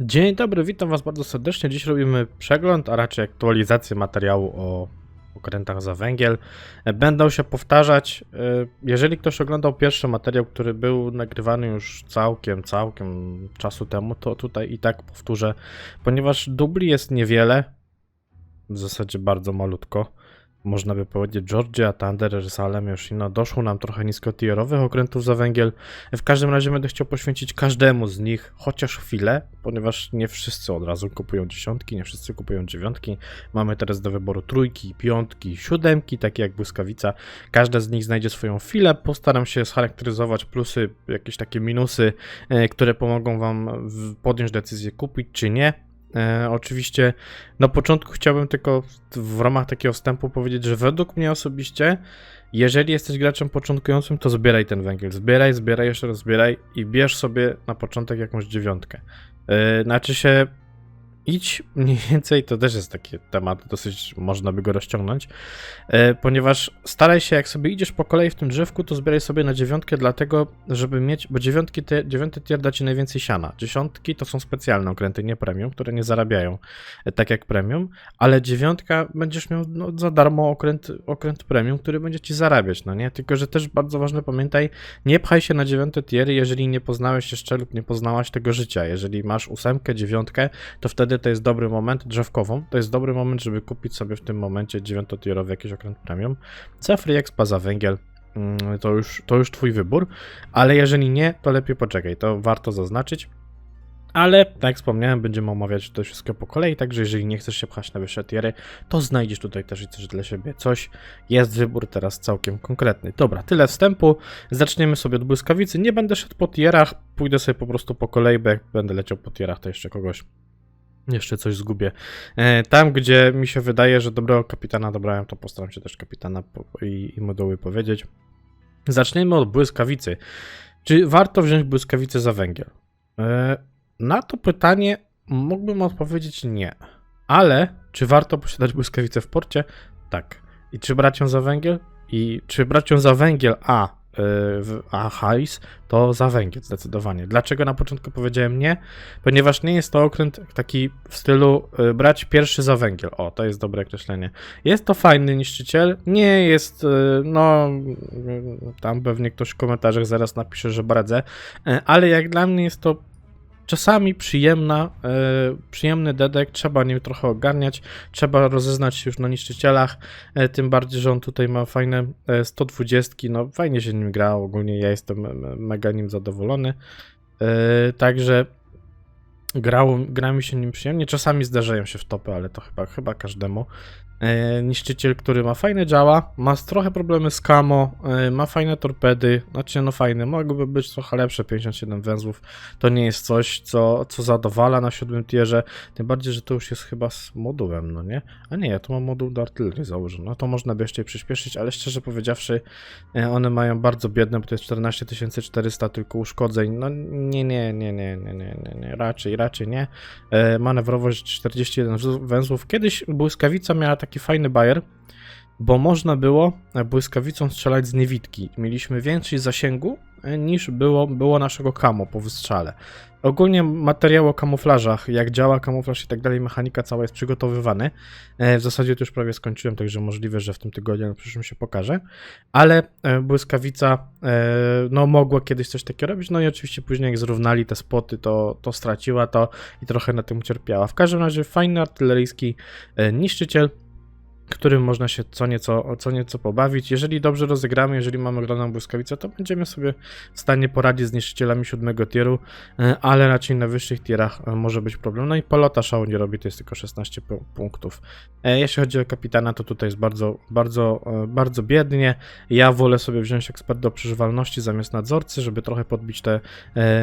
Dzień dobry, witam Was bardzo serdecznie. Dziś robimy przegląd, a raczej aktualizację materiału o okrętach za węgiel. Będą się powtarzać. e, Jeżeli ktoś oglądał pierwszy materiał, który był nagrywany już całkiem, całkiem czasu temu, to tutaj i tak powtórzę, ponieważ dubli jest niewiele, w zasadzie bardzo malutko. Można by powiedzieć Georgia, Thunder, Jerusalem, Yoshino. Doszło nam trochę niskotierowych okrętów za węgiel. W każdym razie będę chciał poświęcić każdemu z nich chociaż chwilę, ponieważ nie wszyscy od razu kupują dziesiątki, nie wszyscy kupują dziewiątki. Mamy teraz do wyboru trójki, piątki, siódemki, takie jak błyskawica. Każda z nich znajdzie swoją chwilę. Postaram się scharakteryzować plusy, jakieś takie minusy, e, które pomogą Wam podjąć decyzję kupić czy nie. E, oczywiście na początku chciałbym tylko w ramach takiego wstępu powiedzieć, że według mnie osobiście jeżeli jesteś graczem początkującym, to zbieraj ten węgiel. Zbieraj, zbieraj, jeszcze raz zbieraj i bierz sobie na początek jakąś dziewiątkę. Yy, znaczy się, idź mniej więcej, to też jest taki temat, dosyć można by go rozciągnąć, yy, ponieważ staraj się, jak sobie idziesz po kolei w tym drzewku, to zbieraj sobie na dziewiątkę, dlatego, żeby mieć, bo dziewiątki, te, dziewiąty tier da ci najwięcej siana. Dziesiątki to są specjalne okręty, nie premium, które nie zarabiają e, tak jak premium, ale dziewiątka będziesz miał no, za darmo okręt, okręt premium, który będzie ci zarabiać, no nie? Tylko, że też bardzo ważne, pamiętaj, nie pchaj się na dziewiąte tiery, jeżeli nie poznałeś jeszcze lub nie poznałaś tego życia. Jeżeli masz ósemkę, dziewiątkę, to wtedy to jest dobry moment, drzewkową, to jest dobry moment, żeby kupić sobie w tym momencie dziewiątotierowy jakiś okręt premium. Free expa, za węgiel, mm, to już, to już twój wybór, ale jeżeli nie, to lepiej poczekaj, to warto zaznaczyć. Ale, tak jak wspomniałem, będziemy omawiać to wszystko po kolei, także jeżeli nie chcesz się pchać na wyższe tiery, to znajdziesz tutaj też i też dla siebie coś. Jest wybór teraz całkiem konkretny. Dobra, tyle wstępu. Zaczniemy sobie od błyskawicy. Nie będę szedł po tierach, pójdę sobie po prostu po kolei, bo jak będę leciał po tierach, to jeszcze kogoś jeszcze coś zgubię. E, Tam, gdzie mi się wydaje, że dobrego kapitana dobrałem, to postaram się też kapitana i, i moduły powiedzieć. Zaczniemy od błyskawicy. Czy warto wziąć błyskawicę za węgiel? E, Na to pytanie mógłbym odpowiedzieć nie. Ale czy warto posiadać błyskawicę w porcie? Tak. I czy brać ją za węgiel? I czy brać ją za węgiel, a, a hajs, to za węgiel zdecydowanie. Dlaczego na początku powiedziałem nie? Ponieważ nie jest to okręt taki w stylu y, brać pierwszy za węgiel. O, to jest dobre określenie. Jest to fajny niszczyciel, nie jest, y, no, y, tam pewnie ktoś w komentarzach zaraz napisze, że bradzę, y, ale jak dla mnie jest to czasami przyjemna, e, przyjemny dedek, trzeba nim trochę ogarniać, trzeba rozeznać się już na niszczycielach, e, tym bardziej, że on tutaj ma fajne e, 120, no fajnie się nim gra, ogólnie ja jestem e, mega nim zadowolony, e, także grał, gra mi się nim przyjemnie, czasami zdarzają się w topy, ale to chyba, chyba każdemu. E, niszczyciel, który ma fajne działa, ma trochę problemy z camo, e, ma fajne torpedy, znaczy no fajne, mogłyby być trochę lepsze, 57 węzłów, to nie jest coś, co, co zadowala na siódmym tierze, tym bardziej, że to już jest chyba z modułem, no nie? A nie, ja tu mam moduł do artylerii założony, no to można by jeszcze je przyspieszyć, ale szczerze powiedziawszy, e, one mają bardzo biedne, bo to jest 14 400 tylko uszkodzeń, no nie, nie, nie, nie, nie, nie, nie, nie. raczej, raczej nie. Manewrowość 41 węz- węzłów, kiedyś błyskawica miała taki fajny bajer, bo można było błyskawicą strzelać z niewidki. Mieliśmy więcej zasięgu e, niż było, było naszego kamo po wystrzale. Ogólnie materiał o kamuflażach, jak działa kamuflaż i tak dalej, mechanika cała jest przygotowywany. E, W zasadzie to już prawie skończyłem, także możliwe, że w tym tygodniu na przyszłym się pokaże. Ale e, błyskawica no, mogła kiedyś coś takiego robić, no i oczywiście później jak zrównali te spoty, to, to straciła to i trochę na tym ucierpiała. W każdym razie fajny artyleryjski niszczyciel, którym można się co nieco, co nieco pobawić. Jeżeli dobrze rozegramy, jeżeli mamy ograną błyskawicę, to będziemy sobie w stanie poradzić z niszczycielami siódmego tieru, e, ale raczej na wyższych tierach e, może być problem. No i polota szału nie robi, to jest tylko 16 pu- punktów. E, Jeśli chodzi o kapitana, to tutaj jest bardzo, bardzo, bardzo biednie. Ja wolę sobie wziąć ekspert do przeżywalności zamiast nadzorcy, żeby trochę podbić te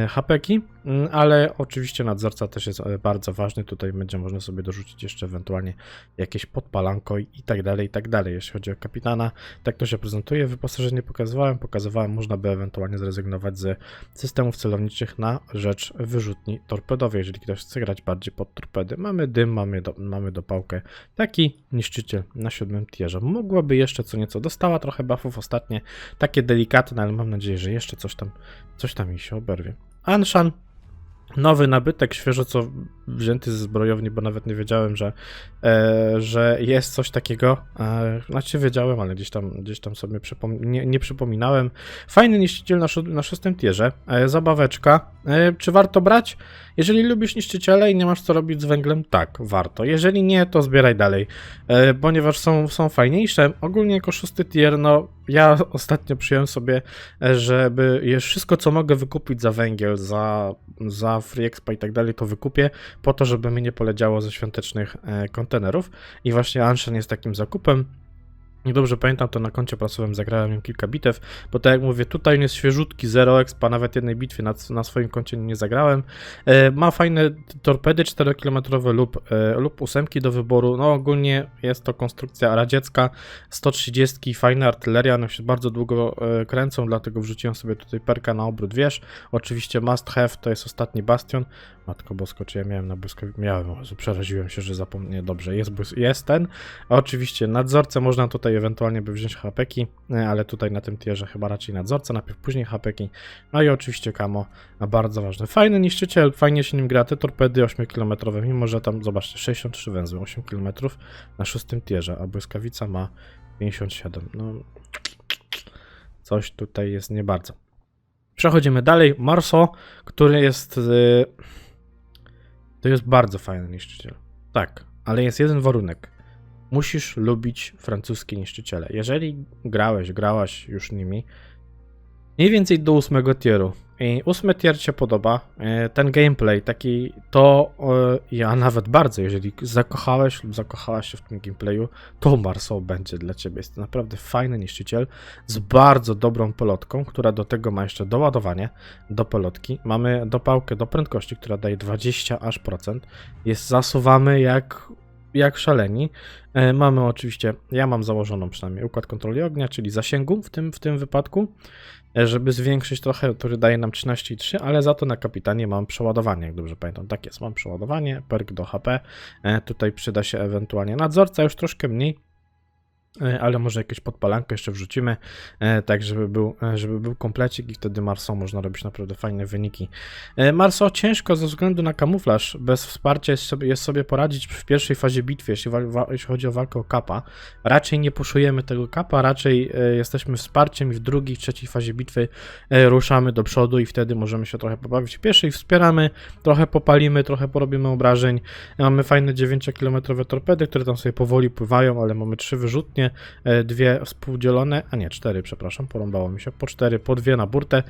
hapeki, mm, ale oczywiście nadzorca też jest bardzo ważny. Tutaj będzie można sobie dorzucić jeszcze ewentualnie jakieś podpalanko i tak dalej, i tak dalej. Jeśli chodzi o kapitana, tak to się prezentuje. Wyposażenie pokazywałem, pokazywałem, można by ewentualnie zrezygnować z systemów celowniczych na rzecz wyrzutni torpedowej, jeżeli ktoś chce grać bardziej pod torpedy. Mamy dym, mamy, do, mamy dopałkę. Taki niszczyciel na siódmym tierze. Mogłaby jeszcze co nieco, dostała trochę buffów ostatnie, takie delikatne, ale mam nadzieję, że jeszcze coś tam, coś tam mi się oberwie. Anshan Nowy nabytek, świeżo co wzięty ze zbrojowni, bo nawet nie wiedziałem, że, e, że jest coś takiego. E, znaczy wiedziałem, ale gdzieś tam, gdzieś tam sobie przypom- nie, nie przypominałem. Fajny niszczyciel na, na szóstym tierze. E, zabaweczka. E, czy warto brać? Jeżeli lubisz niszczyciele i nie masz co robić z węglem, tak, warto. Jeżeli nie, to zbieraj dalej, e, ponieważ są, są fajniejsze. Ogólnie jako szósty tier, no ja ostatnio przyjąłem sobie, e, żeby wszystko, co mogę wykupić za węgiel, za, za free expa i tak dalej, to wykupię, po to, żeby mi nie poleciało ze świątecznych e, kontenerów. I właśnie Anshan jest takim zakupem. Nie dobrze pamiętam, to na koncie prasowym zagrałem nim kilka bitew, bo tak jak mówię, tutaj on jest świeżutki, 0 expa, nawet jednej bitwy na, na swoim koncie nie zagrałem. E, ma fajne torpedy 4-kilometrowe lub, e, lub ósemki do wyboru. No ogólnie jest to konstrukcja radziecka, 130, fajna artyleria, one się bardzo długo e, kręcą, dlatego wrzuciłem sobie tutaj perka na obrót wież. Oczywiście must have, to jest ostatni bastion. Matko bosko, czy ja miałem na błyskawicy? Miałem, Jezu, przeraziłem się, że zapomniałem. Dobrze, jest, jest ten. Oczywiście nadzorcę można tutaj ewentualnie by wziąć hapeki, e, ale tutaj na tym tierze chyba raczej nadzorca, najpierw później hapeki. No i oczywiście kamo, bardzo ważne. Fajny niszczyciel, fajnie się nim gra, te torpedy 8-kilometrowe, mimo że tam, zobaczcie, 63 węzły, 8 km na szóstym tierze, a błyskawica ma 57. No, coś tutaj jest nie bardzo. Przechodzimy dalej. Marso, który jest. y, To jest bardzo fajny niszczyciel. Tak, ale jest jeden warunek. Musisz lubić francuskie niszczyciele. Jeżeli grałeś, grałaś już nimi, mniej więcej do ósmego tieru. I ósmy tier się podoba. e, Ten gameplay, taki to e, ja nawet bardzo, jeżeli zakochałeś lub zakochałaś się w tym gameplayu, to Marso będzie dla ciebie. Jest to naprawdę fajny niszczyciel z bardzo dobrą pelotką, która do tego ma jeszcze doładowanie do pelotki. Mamy dopałkę do prędkości, która daje 20 aż procent. Jest zasuwamy jak, jak szaleni. E, Mamy oczywiście, ja mam założoną przynajmniej układ kontroli ognia, czyli zasięgu w tym, w tym wypadku, żeby zwiększyć trochę, który daje nam 13,3, ale za to na kapitanie mam przeładowanie, jak dobrze pamiętam. Tak jest, mam przeładowanie, perk do HP. E, Tutaj przyda się ewentualnie nadzorca, już troszkę mniej, e, ale może jakieś podpalankę jeszcze wrzucimy, e, tak żeby był, e, żeby był komplecik i wtedy Marso można robić naprawdę fajne wyniki. E, Marso ciężko ze względu na kamuflaż, bez wsparcia jest sobie, jest sobie poradzić w pierwszej fazie bitwy, jeśli, jeśli chodzi o walkę o kapa. Raczej nie puszujemy tego kapa, raczej e, jesteśmy wsparciem i w drugiej, trzeciej fazie bitwy e, ruszamy do przodu i wtedy możemy się trochę pobawić. W pierwszej wspieramy, trochę popalimy, trochę porobimy obrażeń. Mamy fajne 9-kilometrowe torpedy, które tam sobie powoli pływają, ale mamy trzy wyrzutnie, e, dwie współdzielone, a nie, cztery, przepraszam, porąbało mi się, po cztery, po dwie na burtę.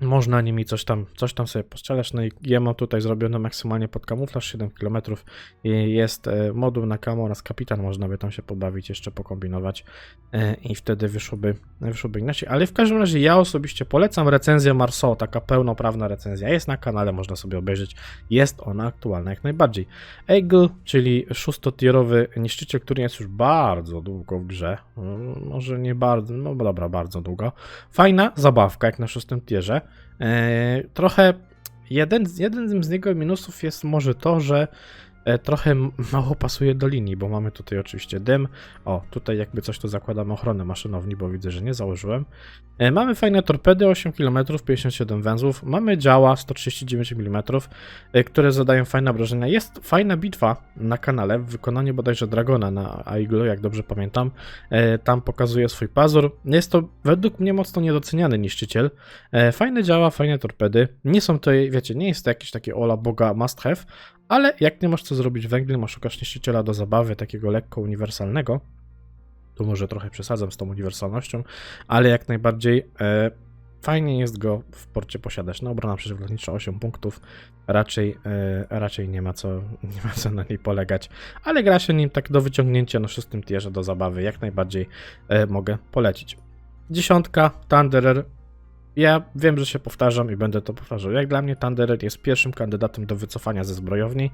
Można nimi coś tam, coś tam sobie postrzelać. No i ja mam tutaj zrobione maksymalnie pod kamuflaż 7 km. Jest e, moduł na kamo oraz kapitan, można by tam się pobawić, jeszcze pokombinować e, i wtedy wyszłoby, wyszłoby inaczej. Ale w każdym razie ja osobiście polecam recenzję Marceau, taka pełnoprawna recenzja. Jest na kanale, można sobie obejrzeć. Jest ona aktualna jak najbardziej. Eagle, czyli szóstotierowy niszczyciel, który jest już bardzo długo w grze. Mm, Może nie bardzo, no dobra, bardzo długo. Fajna zabawka, jak na szóstym tierze. E, trochę jeden, jeden z niego minusów jest może to, że trochę m- mało pasuje do linii, bo mamy tutaj oczywiście dym. O, tutaj jakby coś to zakładamy ochronę maszynowni, bo widzę, że nie założyłem. E, Mamy fajne torpedy 8 km, 57 węzłów. Mamy działa 139 mm, e, które zadają fajne obrażenia. Jest fajna bitwa na kanale w wykonaniu bodajże Dragona na Aiglu, jak dobrze pamiętam. E, Tam pokazuje swój pazur. Jest to według mnie mocno niedoceniany niszczyciel. E, Fajne działa, fajne torpedy. Nie są to, wiecie, nie jest to jakiś taki ola boga must have, ale jak nie masz co zrobić węglem, a szukasz niszczyciela do zabawy, takiego lekko uniwersalnego, tu może trochę przesadzam z tą uniwersalnością, ale jak najbardziej e, fajnie jest go w porcie posiadać. No, obrona przeciwlotnicza 8 punktów, raczej, e, raczej nie, ma co, nie ma co na niej polegać, ale gra się nim tak do wyciągnięcia na szóstym tierze do zabawy, jak najbardziej e, mogę polecić. Dziesiątka, Thunderer. Ja wiem, że się powtarzam i będę to powtarzał. Jak dla mnie Thunderer jest pierwszym kandydatem do wycofania ze zbrojowni.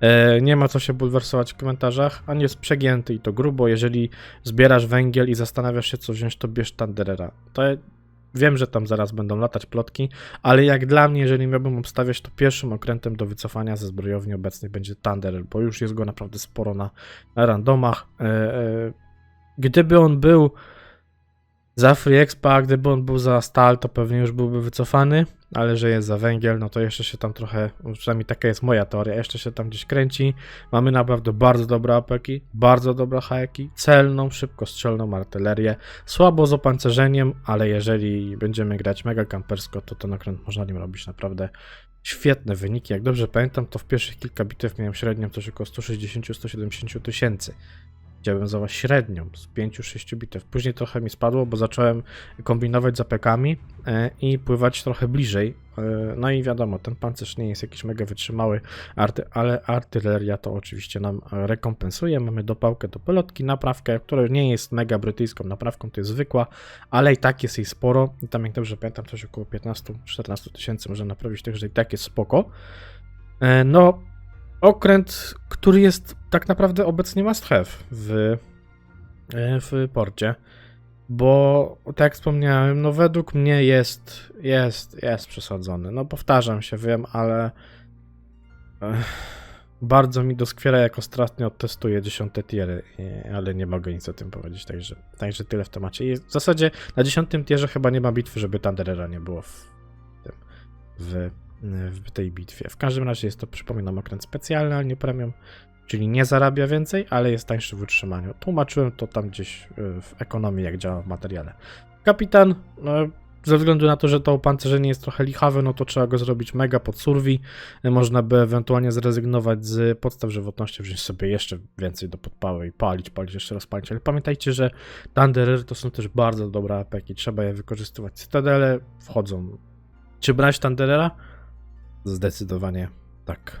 E, nie ma co się bulwersować w komentarzach. On jest przegięty i to grubo. Jeżeli zbierasz węgiel i zastanawiasz się, co wziąć, to bierz Thunderera. To wiem, że tam zaraz będą latać plotki, ale jak dla mnie, jeżeli miałbym obstawiać, to pierwszym okrętem do wycofania ze zbrojowni obecnej będzie Thunderer, bo już jest go naprawdę sporo na, na randomach. E, e, gdyby on był za Free Expa, gdyby on był za Stal, to pewnie już byłby wycofany, ale że jest za węgiel, no to jeszcze się tam trochę, przynajmniej taka jest moja teoria, jeszcze się tam gdzieś kręci. Mamy naprawdę bardzo dobre apeki, bardzo dobre hajeki, celną, szybkostrzelną artylerię, słabo z opancerzeniem, ale jeżeli będziemy grać mega kampersko, to ten okręt można nim robić naprawdę świetne wyniki. Jak dobrze pamiętam, to w pierwszych kilka bitew miałem średnią coś około 160-170 tysięcy. Chciałbym za średnią z 5-6 bitew. Później trochę mi spadło, bo zacząłem kombinować z apekami e, i pływać trochę bliżej. E, no i wiadomo, ten pancerz nie jest jakiś mega wytrzymały, ale artyleria to oczywiście nam e, rekompensuje. Mamy dopałkę do pelotki, naprawkę, która nie jest mega brytyjską naprawką, to jest zwykła, ale i tak jest jej sporo. I tam, jak dobrze pamiętam, coś około 15-14 tysięcy można naprawić, także i tak jest spoko. No, okręt, który jest tak naprawdę obecnie must have w, e, w porcie. Bo tak jak wspomniałem, no według mnie jest, jest, jest przesadzony. No powtarzam się, wiem, ale ech, bardzo mi doskwiera, jak ostatnio testuję dziesiąte tiery, i- ale nie mogę nic o tym powiedzieć, także, także tyle w temacie. I w zasadzie na dziesiątym tierze chyba nie ma bitwy, żeby Thunderera nie było w tym, w, w tej bitwie. W każdym razie jest to, przypominam, okręt specjalny, ale nie premium, czyli nie zarabia więcej, ale jest tańszy w utrzymaniu. Tłumaczyłem to tam gdzieś y, w ekonomii, jak działa w materiale. Kapitan, no, ze względu na to, że to opancerzenie jest trochę lichawe, no to trzeba go zrobić mega pod survi. Y, Można by ewentualnie zrezygnować z podstaw żywotności, wziąć sobie jeszcze więcej do podpały i palić, palić, jeszcze raz palić. Ale pamiętajcie, że Thunderer to są też bardzo dobre apeki, trzeba je wykorzystywać. Cytadele wchodzą. Czy brać Thunderera? Zdecydowanie tak.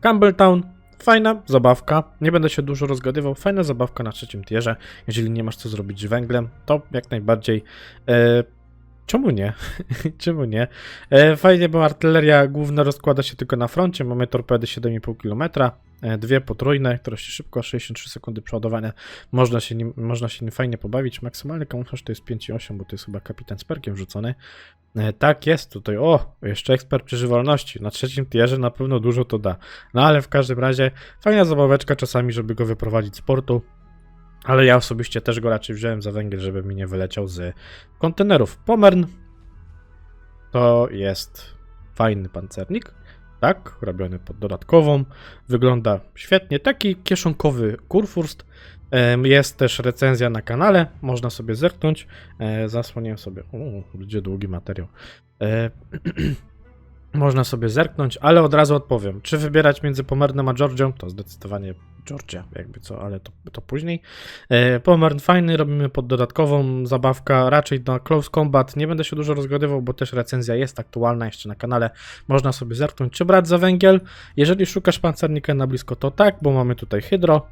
Campbelltown, fajna zabawka, nie będę się dużo rozgadywał, fajna zabawka na trzecim tierze, jeżeli nie masz co zrobić z węglem, to jak najbardziej, e, czemu nie, czemu nie, e, fajnie, bo artyleria główna rozkłada się tylko na froncie, mamy torpedy 7,5 km, e, dwie potrójne, które się szybko, 63 sekundy przeładowania, można się nim, można się nim fajnie pobawić, maksymalny kamuflaż to jest 5,8, bo to jest chyba kapitan z perkiem wrzucony, Tak jest tutaj. O, jeszcze ekspert przeżywalności. Na trzecim tierze na pewno dużo to da. No ale w każdym razie fajna zabaweczka czasami, żeby go wyprowadzić z portu. Ale ja osobiście też go raczej wziąłem za węgiel, żeby mi nie wyleciał z kontenerów. Pomern to jest fajny pancernik. Tak, robiony pod dodatkową. Wygląda świetnie. Taki kieszonkowy kurfürst. Jest też recenzja na kanale, można sobie zerknąć. E, zasłoniłem sobie. O, będzie długi materiał. E, można sobie zerknąć, ale od razu odpowiem. Czy wybierać między Pomernem a Georgią? To zdecydowanie Georgia, jakby co, ale to, to później. E, Pomern fajny, robimy pod dodatkową zabawkę, raczej na close combat. Nie będę się dużo rozgadywał, bo też recenzja jest aktualna jeszcze na kanale. Można sobie zerknąć, czy brać za węgiel. Jeżeli szukasz pancernika na blisko, to tak, bo mamy tutaj hydro,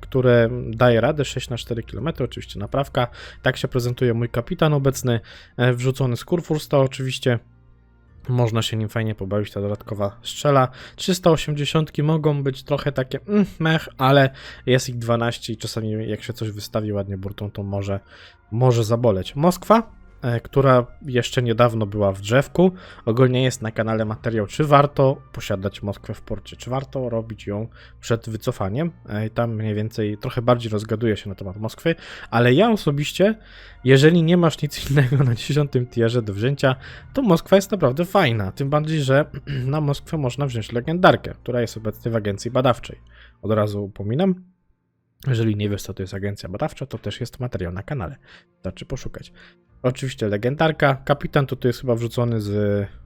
które daje radę 6 na 4 km, oczywiście naprawka. Tak się prezentuje mój kapitan obecny, e, wrzucony z Kurfursta oczywiście. Można się nim fajnie pobawić, ta dodatkowa strzela. 380 mogą być trochę takie mm, mech, ale jest ich 12 i czasami jak się coś wystawi ładnie burtą, to może, może zaboleć. Moskwa, e, która jeszcze niedawno była w drzewku. Ogólnie jest na kanale materiał, czy warto posiadać Moskwę w porcie, czy warto robić ją przed wycofaniem. E, i Tam mniej więcej trochę bardziej rozgaduje się na temat Moskwy, ale ja osobiście, jeżeli nie masz nic innego na 10 tierze do wzięcia, to Moskwa jest naprawdę fajna. Tym bardziej, że na Moskwę można wziąć legendarkę, która jest obecnie w agencji badawczej. Od razu upominam. Jeżeli nie wiesz, co to jest agencja badawcza, to też jest materiał na kanale. Wystarczy poszukać. Oczywiście legendarka. Kapitan to tu jest chyba wrzucony z.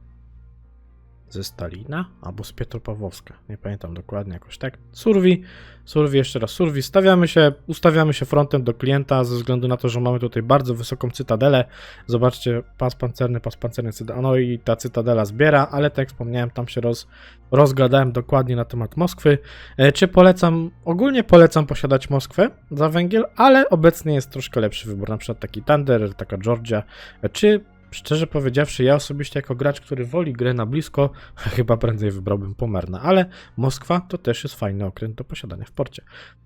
ze Stalina albo z Pietropawłowska. Nie pamiętam dokładnie, jakoś tak. Survi. Survi, jeszcze raz Survi. Stawiamy się, ustawiamy się frontem do klienta ze względu na to, że mamy tutaj bardzo wysoką cytadelę. Zobaczcie, pas pancerny, pas pancerny, cyta- no i ta cytadela zbiera, ale tak jak wspomniałem, tam się roz, rozgadałem dokładnie na temat Moskwy. E, Czy polecam? Ogólnie polecam posiadać Moskwę za węgiel, ale obecnie jest troszkę lepszy wybór, na przykład taki Thunder, taka Georgia, E, czy szczerze powiedziawszy, ja osobiście jako gracz, który woli grę na blisko, chyba prędzej wybrałbym Pomerna, ale Moskwa to też jest fajny okręt do posiadania w porcie.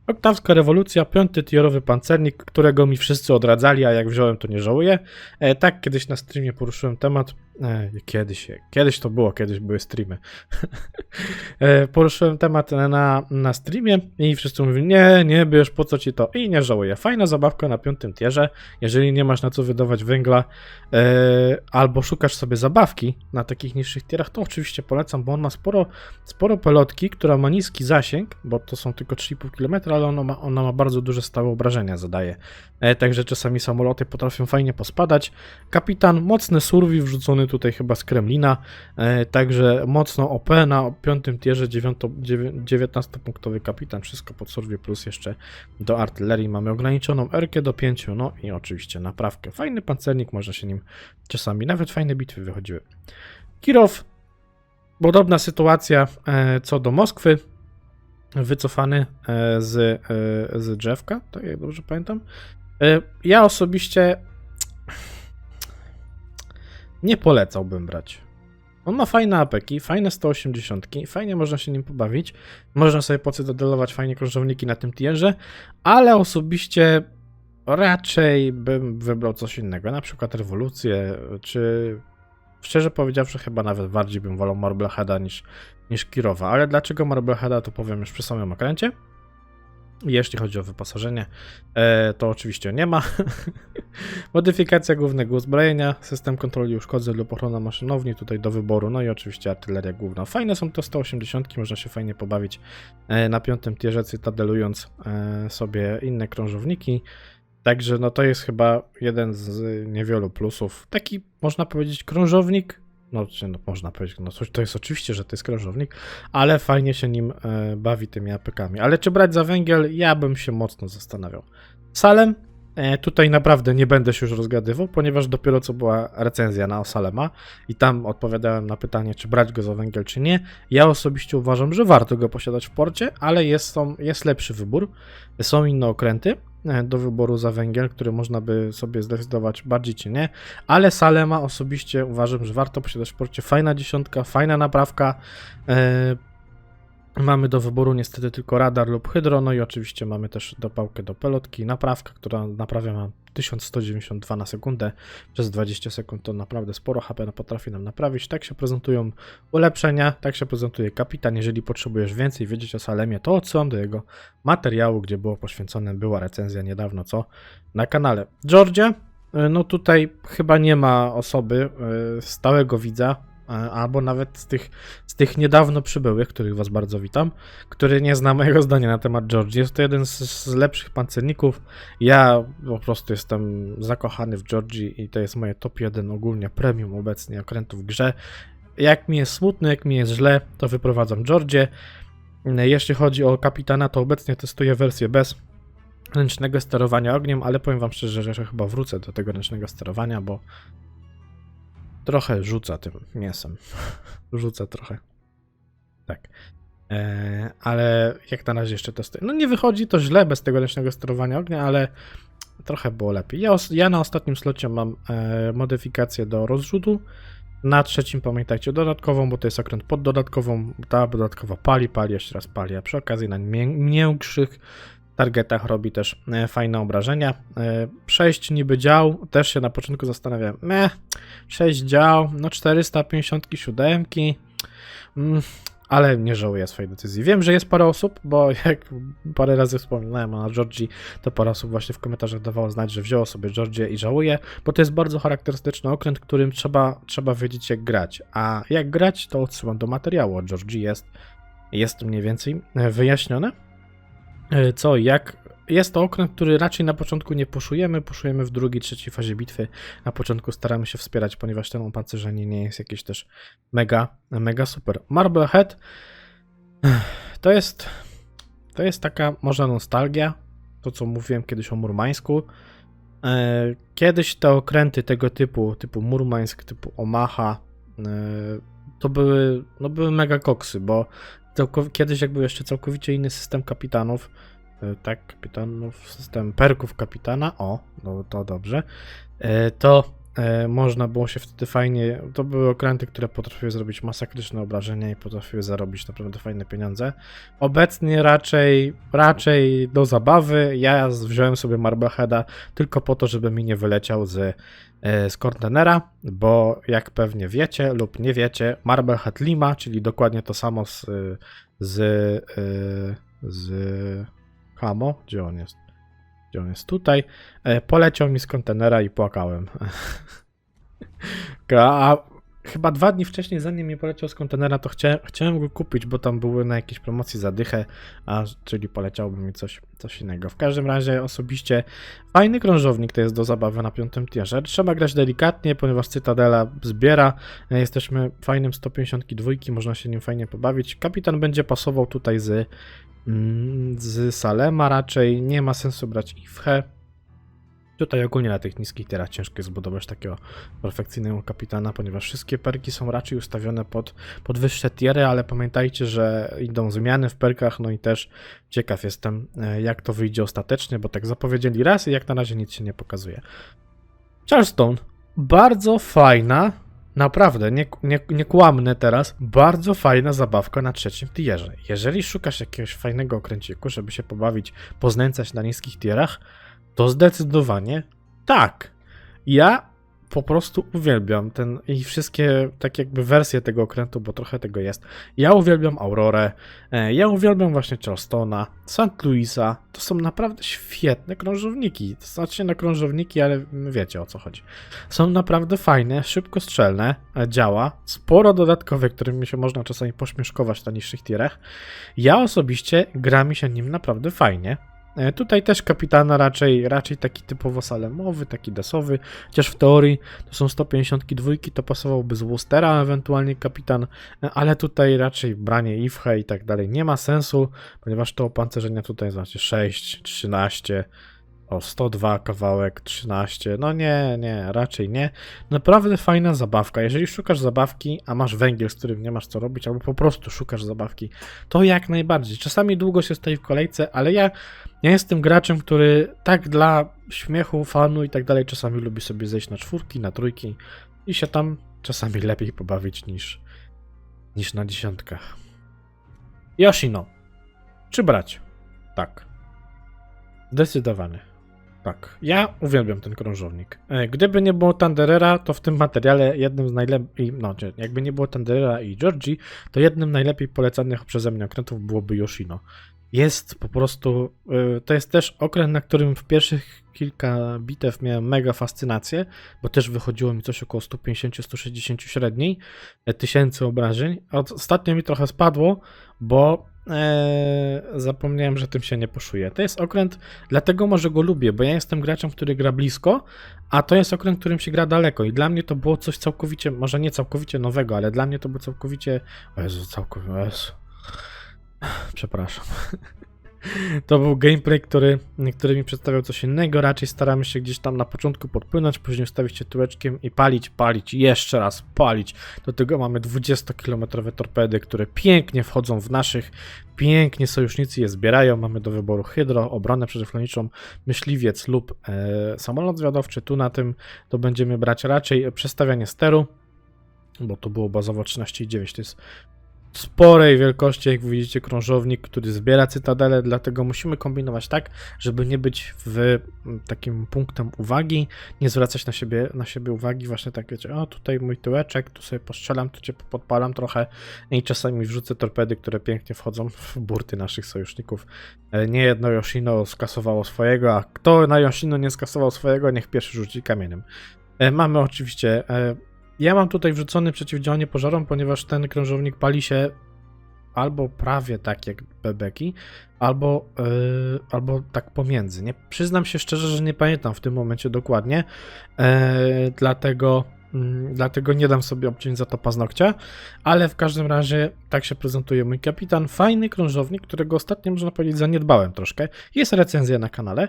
Oktawska rewolucja, piąty tierowy pancernik, którego mi wszyscy odradzali, a jak wziąłem to nie żałuję. E, tak, kiedyś na streamie poruszyłem temat, kiedyś, kiedyś to było, kiedyś były streamy. E, Poruszyłem temat na, na streamie i wszyscy mówią, nie, nie bierz, po co ci to? I nie żałuję. Fajna zabawka na piątym tierze, jeżeli nie masz na co wydawać węgla, e, albo szukasz sobie zabawki na takich niższych tierach, to oczywiście polecam, bo on ma sporo, sporo pelotki, która ma niski zasięg, bo to są tylko 3,5 km, ale ona ma, ona ma bardzo duże stałe obrażenia, zadaje. E, także czasami samoloty potrafią fajnie pospadać. Kapitan, mocny survi wrzucony tutaj chyba z Kremlina, e, także mocno OP na piątym tierze, 19-punktowy kapitan, wszystko pod survi plus jeszcze do artylerii. Mamy ograniczoną erkę do 5, no i oczywiście naprawkę. Fajny pancernik, można się nim czasami, nawet fajne bitwy wychodziły. Kirow, podobna sytuacja e, co do Moskwy, wycofany e, z, z drzewka, tak jak dobrze pamiętam. Ja osobiście nie polecałbym brać. On ma fajne apeki, fajne 180, fajnie można się nim pobawić, można sobie pocytadelować fajnie krążowniki na tym tierze, ale osobiście raczej bym wybrał coś innego, na przykład rewolucję, czy szczerze powiedziawszy chyba nawet bardziej bym wolał Marbleheada niż, niż Kirowa, ale dlaczego Marbleheada to powiem już przy samym okręcie. Jeśli chodzi o wyposażenie, e, to oczywiście nie ma. Modyfikacja głównego uzbrojenia, system kontroli uszkodzeń lub ochrona maszynowni tutaj do wyboru, no i oczywiście artyleria główna. Fajne są to 180, można się fajnie pobawić e, na piątym tierze, cytadelując e, sobie inne krążowniki. Także no to jest chyba jeden z niewielu plusów. Taki można powiedzieć krążownik. No, czy no można powiedzieć, no coś- to jest oczywiście, że to jest krążownik, ale fajnie się nim e, bawi tymi apekami. Ale czy brać za węgiel? Ja bym się mocno zastanawiał. Salem? E, tutaj naprawdę nie będę się już rozgadywał, ponieważ dopiero co była recenzja na Salema i tam odpowiadałem na pytanie, czy brać go za węgiel, czy nie. Ja osobiście uważam, że warto go posiadać w porcie, ale jest, są, jest lepszy wybór. Są inne okręty do wyboru za węgiel, które można by sobie zdecydować bardziej czy nie, ale Salema osobiście uważam, że warto posiadać w porcie. Fajna dziesiątka, fajna naprawka. E, Mamy do wyboru niestety tylko radar lub hydro, no i oczywiście mamy też dopałkę do pelotki, naprawka, która naprawia nam 1192 na sekundę, przez 20 sekund to naprawdę sporo HP potrafi nam naprawić. Tak się prezentują ulepszenia, tak się prezentuje kapitan. Jeżeli potrzebujesz więcej wiedzieć o Salemie, to odsyłam do jego materiału, gdzie było poświęcone, była recenzja niedawno, co na kanale. Georgia, no tutaj chyba nie ma osoby y, stałego widza, albo nawet z tych, z tych niedawno przybyłych, których was bardzo witam, który nie zna mojego zdania na temat Georgii. Jest to jeden z, z lepszych pancerników. Ja po prostu jestem zakochany w Georgii i to jest moje top 1 ogólnie premium obecnie okrętów w grze. Jak mi jest smutno, jak mi jest źle, to wyprowadzam Georgię. Jeśli chodzi o kapitana, to obecnie testuję wersję bez ręcznego sterowania ogniem, ale powiem wam szczerze, że chyba wrócę do tego ręcznego sterowania, bo trochę rzuca tym mięsem. rzuca trochę. Tak. Eee, ale jak na razie jeszcze testuję. No nie wychodzi to źle bez tego ręcznego sterowania ognia, ale trochę było lepiej. Ja, ja na ostatnim slocie mam e, modyfikację do rozrzutu. Na trzecim pamiętajcie dodatkową, bo to jest okręt pod dodatkową. Ta dodatkowa pali, pali, jeszcze raz pali, a przy okazji na mię- miększych targetach robi też e, fajne obrażenia. E, 6 niby dział, też się na początku zastanawiałem. Meh, 6 dział, no 457. Mm, ale nie żałuję swojej decyzji. Wiem, że jest parę osób, bo jak parę razy wspominałem o Georgii, to parę osób właśnie w komentarzach dawało znać, że wzięło sobie Georgię i żałuje, bo to jest bardzo charakterystyczny okręt, którym trzeba, trzeba wiedzieć jak grać. A jak grać, to odsyłam do materiału o Georgii, jest, jest mniej więcej e, wyjaśnione. E, Co, jak. Jest to okręt, który raczej na początku nie puszujemy, puszujemy w drugiej, trzeciej fazie bitwy. Na początku staramy się wspierać, ponieważ ten opancerzenie nie jest jakieś też mega, mega super. Marblehead to jest, to jest taka może nostalgia, to co mówiłem kiedyś o Murmańsku. E, Kiedyś te okręty tego typu, typu Murmańsk, typu Omaha, e, to były, no były mega koksy, bo kiedyś jak był jeszcze całkowicie inny system kapitanów, e, tak, kapitanów, system perków kapitana, o, no to dobrze, e, to można było się wtedy fajnie. To były okręty, które potrafiły zrobić masakryczne obrażenia i potrafiły zarobić naprawdę fajne pieniądze. Obecnie raczej, raczej do zabawy. Ja wziąłem sobie Marbleheada tylko po to, żeby mi nie wyleciał z, e, z kontenera, bo jak pewnie wiecie lub nie wiecie, Marblehead Lima, czyli dokładnie to samo z, z, e, z Hamo, gdzie on jest? Gdzie on jest? Tutaj. E, poleciał mi z kontenera i płakałem. A chyba dwa dni wcześniej, zanim mi poleciał z kontenera, to chciałem, chciałem go kupić, bo tam były na jakiejś promocji za dychę, a czyli poleciałby mi coś, coś innego. W każdym razie osobiście fajny krążownik to jest do zabawy na piątym tierze. Trzeba grać delikatnie, ponieważ Cytadela zbiera. Jesteśmy fajnym 152, można się nim fajnie pobawić. Kapitan będzie pasował tutaj z, mm, z Salema raczej. Nie ma sensu brać Ifhe. Tutaj ogólnie na tych niskich tierach ciężko jest zbudować takiego perfekcyjnego kapitana, ponieważ wszystkie perki są raczej ustawione pod, pod wyższe tiery, ale pamiętajcie, że idą zmiany w perkach, no i też ciekaw jestem, e, jak to wyjdzie ostatecznie, bo tak zapowiedzieli raz i jak na razie nic się nie pokazuje. Charleston, bardzo fajna, naprawdę, nie, nie, nie kłamnę teraz, bardzo fajna zabawka na trzecim tierze. Jeżeli szukasz jakiegoś fajnego okręciku, żeby się pobawić, poznęcać na niskich tierach, to zdecydowanie tak. Ja po prostu uwielbiam ten i wszystkie tak jakby wersje tego okrętu, bo trochę tego jest. Ja uwielbiam Aurorę, e, ja uwielbiam właśnie Charlestona, St. Louisa. To są naprawdę świetne krążowniki. To znaczy na krążowniki, ale wiecie o co chodzi. Są naprawdę fajne, szybko strzelne, e, działa. Sporo dodatkowych, którymi się można czasami pośmieszkować na niższych tierach. Ja osobiście gra mi się nim naprawdę fajnie. E, Tutaj też kapitana raczej, raczej taki typowo salemowy, taki desowy, chociaż w teorii to są 152, to pasowałby z Worcestera ewentualnie kapitan, e, ale tutaj raczej branie Ifhe i tak dalej nie ma sensu, ponieważ to opancerzenia tutaj znaczy 6, 13, o 102 kawałek, 13, no nie, nie, raczej nie. Naprawdę fajna zabawka, jeżeli szukasz zabawki, a masz węgiel, z którym nie masz co robić, albo po prostu szukasz zabawki, to jak najbardziej. Czasami długo się stoi w kolejce, ale ja ja jestem graczem, który tak dla śmiechu, fanu i tak dalej czasami lubi sobie zejść na czwórki, na trójki i się tam czasami lepiej pobawić niż, niż na dziesiątkach. Yoshino. Czy brać? Tak. Zdecydowany. Tak. Ja uwielbiam ten krążownik. E, Gdyby nie było Thunderera, to w tym materiale jednym z najlepiej, no jakby nie było Thunderera i Georgie, to jednym najlepiej polecanych przeze mnie okrętów byłoby Yoshino jest po prostu. y, To jest też okręt, na którym w pierwszych kilka bitew miałem mega fascynację, bo też wychodziło mi coś około 150-160 średniej e, tysięcy obrażeń. A ostatnio mi trochę spadło, bo e, zapomniałem, że tym się nie poszuje. To jest okręt, dlatego może go lubię, bo ja jestem graczem, który gra blisko, a to jest okręt, którym się gra daleko. I dla mnie to było coś całkowicie, może nie całkowicie nowego, ale dla mnie to było całkowicie. O Jezu, całkowicie. O Jezu. Przepraszam. To był gameplay, który, który mi przedstawiał coś innego. Raczej staramy się gdzieś tam na początku podpłynąć, później ustawić się tyłeczkiem i palić, palić, jeszcze raz palić. Do tego mamy 20-kilometrowe torpedy, które pięknie wchodzą w naszych, pięknie sojusznicy je zbierają. Mamy do wyboru hydro, obronę przeciwlotniczą, myśliwiec lub e, samolot zwiadowczy. Tu na tym to będziemy brać raczej przestawianie steru, bo to było bazowo 13,9. To jest sporej wielkości, jak widzicie, krążownik, który zbiera cytadele, dlatego musimy kombinować tak, żeby nie być w mm, takim punktem uwagi, nie zwracać na siebie, na siebie uwagi, właśnie tak wiecie, o tutaj mój tyłeczek, tu sobie postrzelam, tu cię podpalam trochę i czasami wrzucę torpedy, które pięknie wchodzą w burty naszych sojuszników. E, Nie jedno Yoshino skasowało swojego, a kto na Yoshino nie skasował swojego, niech pierwszy rzuci kamieniem. E, Mamy oczywiście e, ja mam tutaj wrzucony przeciwdziałanie pożarom, ponieważ ten krążownik pali się albo prawie tak jak bebeki, albo, yy, albo tak pomiędzy. Nie, przyznam się szczerze, że nie pamiętam w tym momencie dokładnie, yy, dlatego, mm, dlatego nie dam sobie obciąć za to paznokcia, ale w każdym razie tak się prezentuje mój kapitan. Fajny krążownik, którego ostatnio można powiedzieć zaniedbałem troszkę. Jest recenzja na kanale.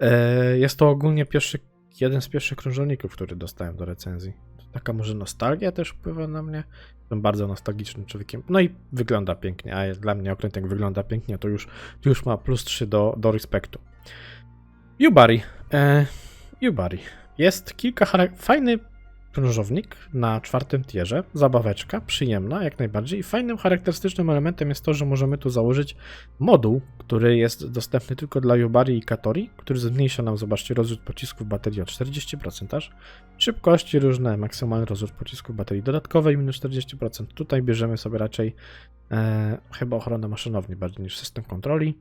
Yy, jest to ogólnie pierwszy, jeden z pierwszych krążowników, który dostałem do recenzji. Taka może nostalgia też wpływa na mnie. Jestem bardzo nostalgicznym człowiekiem. No i wygląda pięknie, a dla mnie okręt jak wygląda pięknie, to już, już ma plus 3 do, do respektu. Yubari. E, Yubari. Jest kilka charak- fajny krążownik na czwartym tierze, zabaweczka, przyjemna jak najbardziej fajnym, charakterystycznym elementem jest to, że możemy tu założyć moduł, który jest dostępny tylko dla Yubari i Katori, który zmniejsza nam, zobaczcie, rozrzut pocisków baterii o 40% aż, szybkości różne, maksymalny rozrzut pocisków baterii dodatkowej minus 40%. Tutaj bierzemy sobie raczej e, chyba ochronę maszynowni bardziej niż system kontroli.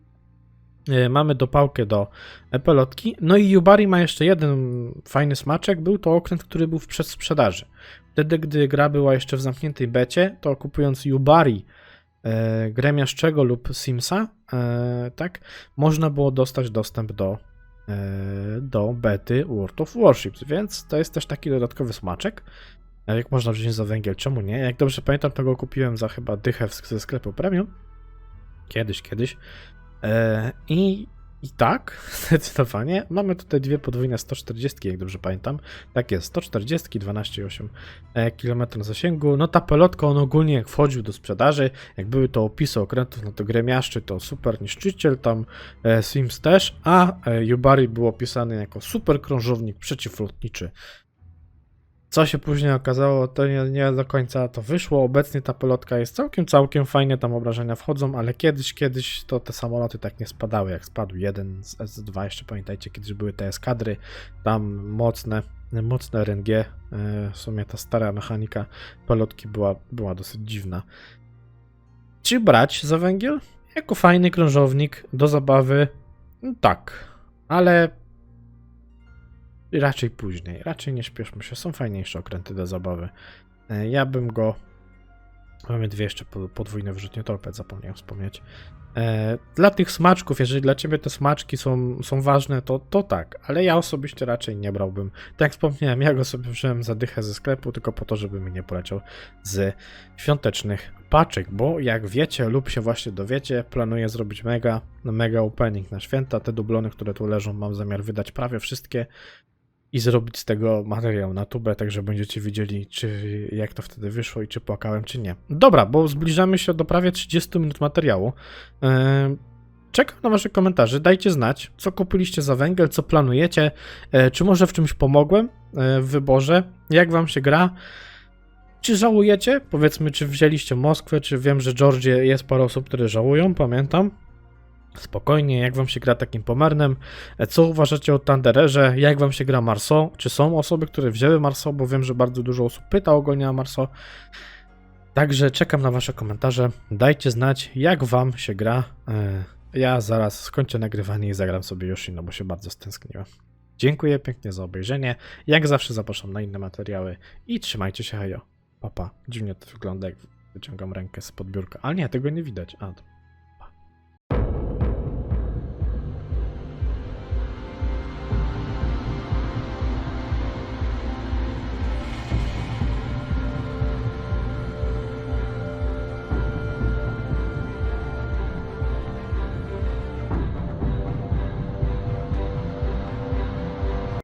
E, Mamy dopałkę do e, pelotki. No i Yubari ma jeszcze jeden fajny smaczek. Był to okręt, który był w przedsprzedaży. Wtedy, gdy gra była jeszcze w zamkniętej becie, to kupując Yubari e, grę miaszczego lub Simsa, e, tak, można było dostać dostęp do, e, do bety World of Warships, więc to jest też taki dodatkowy smaczek. E, Jak można wziąć za węgiel, czemu nie? Jak dobrze pamiętam, to go kupiłem za chyba dychę ze sklepu premium. Kiedyś, kiedyś. E, I, I tak, zdecydowanie. Mamy tutaj dwie podwójne 140, jak dobrze pamiętam. Tak jest, 140, 12,8 e, km zasięgu. No ta pelotka, on ogólnie jak wchodził do sprzedaży, jak były to opisy okrętów, no to gremiaszczy to super niszczyciel, tam e, Sims też, a e, Yubari był opisany jako super krążownik przeciwlotniczy. Co się później okazało, to nie, nie do końca to wyszło. Obecnie ta pelotka jest całkiem, całkiem fajnie, tam obrażenia wchodzą, ale kiedyś, kiedyś to te samoloty tak nie spadały, jak spadł jeden z S2, jeszcze pamiętajcie, kiedyś były te eskadry, tam mocne, mocne RNG, e, w sumie ta stara mechanika pelotki była, była dosyć dziwna. Czy brać za węgiel? Jako fajny krążownik do zabawy, no tak, ale raczej później. Raczej nie śpieszmy się. Są fajniejsze okręty do zabawy. E, Ja bym go. Mamy dwie jeszcze po- podwójne wyrzutnie torped, zapomniałem wspomnieć. E, Dla tych smaczków, jeżeli dla ciebie te smaczki są, są ważne, to, to tak, ale ja osobiście raczej nie brałbym. Tak jak wspomniałem, ja go sobie wziąłem za dychę ze sklepu, tylko po to, żeby mi nie poleciał z świątecznych paczek, bo jak wiecie lub się właśnie dowiecie, planuję zrobić mega, mega opening na święta. Te dublony, które tu leżą, mam zamiar wydać prawie wszystkie i zrobić z tego materiał na tubę, także będziecie widzieli, czy jak to wtedy wyszło i czy płakałem, czy nie. Dobra, bo zbliżamy się do prawie 30 minut materiału. Ehm, Czekam na Wasze komentarze. Dajcie znać, co kupiliście za węgiel, co planujecie, e, czy może w czymś pomogłem e, w wyborze, jak Wam się gra. Czy żałujecie? Powiedzmy, czy wzięliście Moskwę, czy wiem, że Georgie jest parę osób, które żałują, pamiętam. Spokojnie, jak wam się gra takim pomernem? E, Co uważacie o Thundererze? Jak wam się gra Marso? Czy są osoby, które wzięły Marso? Bo wiem, że bardzo dużo osób pyta ogólnie o Marso. Także czekam na wasze komentarze. Dajcie znać, jak wam się gra. E, Ja zaraz skończę nagrywanie i zagram sobie Yoshino, bo się bardzo stęskniłem. Dziękuję pięknie za obejrzenie. Jak zawsze zapraszam na inne materiały i trzymajcie się, hejo. Papa. Dziwnie to wygląda, jak wyciągam rękę z podbiórka. Ale nie, tego nie widać. A, to